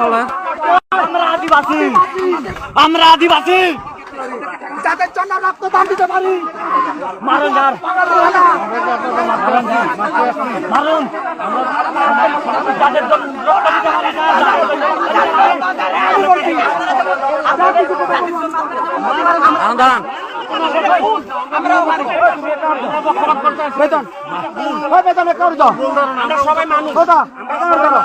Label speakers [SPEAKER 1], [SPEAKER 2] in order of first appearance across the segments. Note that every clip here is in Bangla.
[SPEAKER 1] চলে
[SPEAKER 2] আমরা আদিবাসী। আমরা আদিবাসী।
[SPEAKER 3] যাদের জন্য রক্তদান দিতে পারি।
[SPEAKER 2] মারুন যার মারুন যাদের জন্য রক্ত দিতে পারি
[SPEAKER 1] আনন্দান
[SPEAKER 3] বেতন বেতনে দাও
[SPEAKER 2] সবাই মানুষ
[SPEAKER 3] ওটা বেতন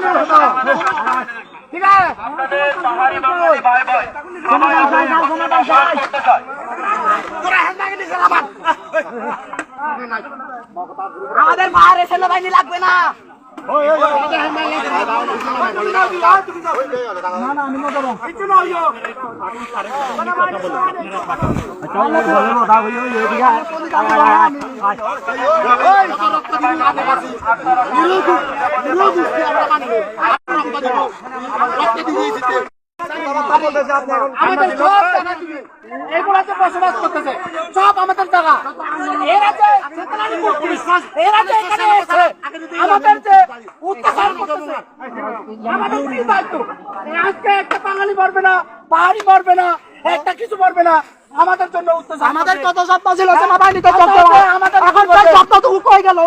[SPEAKER 3] মহতা আছে দাও দাও দাও কাজ শুনো স্যার শুনো
[SPEAKER 2] ভুল করে ফেলেছে অলরেডি বাঙালিরা ভুল করে ফেলেছে রাজা আমাদের
[SPEAKER 3] সব দিবে। এগুলাতে বসবাস করতেছে। সব আমাদের জায়গা। এরা যে এরা যে এখানে এসে আমাদের যে করতেছে আমাদের কি দায়িত্ব? আজকে একটা বাঙালি মরবে না পাহাড়ি মরবে না একটা কিছু মরবে না আমাদের জন্য আমাদের কত সত্তা ছিল সেনাবাহিনী তো করতে আমাদের এখন সত্তাটুকু কই গেল।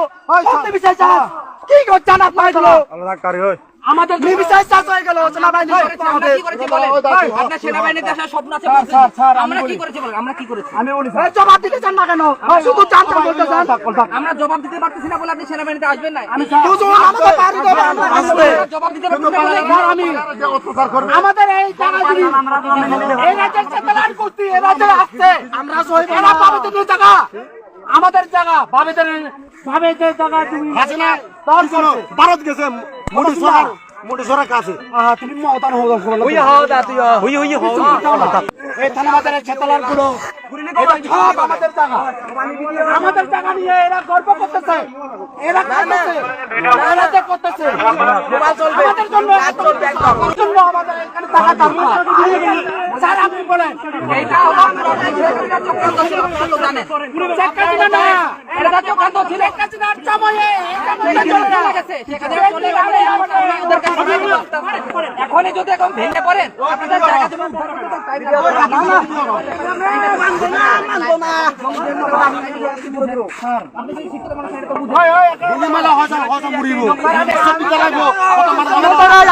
[SPEAKER 3] করতে বিচার চাস কি করছে না পাইলো আমাদের নিবিচার চাষ হয়ে গেল সেনাবাহিনী করেছে?
[SPEAKER 4] আমরা কি করেছি বলেন। আপনার সেনাবাহিনীর দেশের স্বপ্ন আছে। আমরা কি করেছি বলেন? আমরা কি করেছি?
[SPEAKER 3] এই জবাব দিতে চান না কেন? শুধু জানতে বলতে চান?
[SPEAKER 4] আমরা জবাব দিতে পারতেছি না বলে আপনি সেনাবাহিনীতে আসবেন না আমি
[SPEAKER 3] হুজুর আমাদের বাড়ি দেবে আমরা আসবে
[SPEAKER 4] জবাব দিতে পারতেছি না বলে
[SPEAKER 3] আমি আমাদের এই জায়গাগুলি এই রাজ্যের স্যাটেলাইট করছি এই রাজ্যে আসছে। আমরা সহিত এরা বাবেদের জায়গা আমাদের জায়গা বাবেদের বাবেদের জায়গা তুমি আছে না? তোর করো।
[SPEAKER 5] ভারত গেছে মোটু সরা মোটু সরা কাছে।
[SPEAKER 3] তুমি মহতান হও
[SPEAKER 1] হুই হও দা তুই হুই হুই হও।
[SPEAKER 3] এই থানা স্যাটেলাইটগুলো আমাদের জায়গা। আমাদের জায়গা নিয়ে এরা গর্ব করতেছে। এরা করতেছে। এরা করতেছে। আমাদের জন্য আমাদের জন্য আমাদের এখানে টাকা দরকার স্যার আপনি বলেন
[SPEAKER 4] এইটা হলো এটা চক্রান্ত
[SPEAKER 3] না
[SPEAKER 4] এটা চক্রান্ত ছিল
[SPEAKER 3] হাসিনার সময়ে এটা।
[SPEAKER 4] এখনই যদি এখন ভেঙে পড়েন আপনাদের জায়গা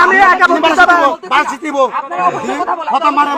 [SPEAKER 3] আমি একা বলতে
[SPEAKER 5] বাস জিতিব কথা মারে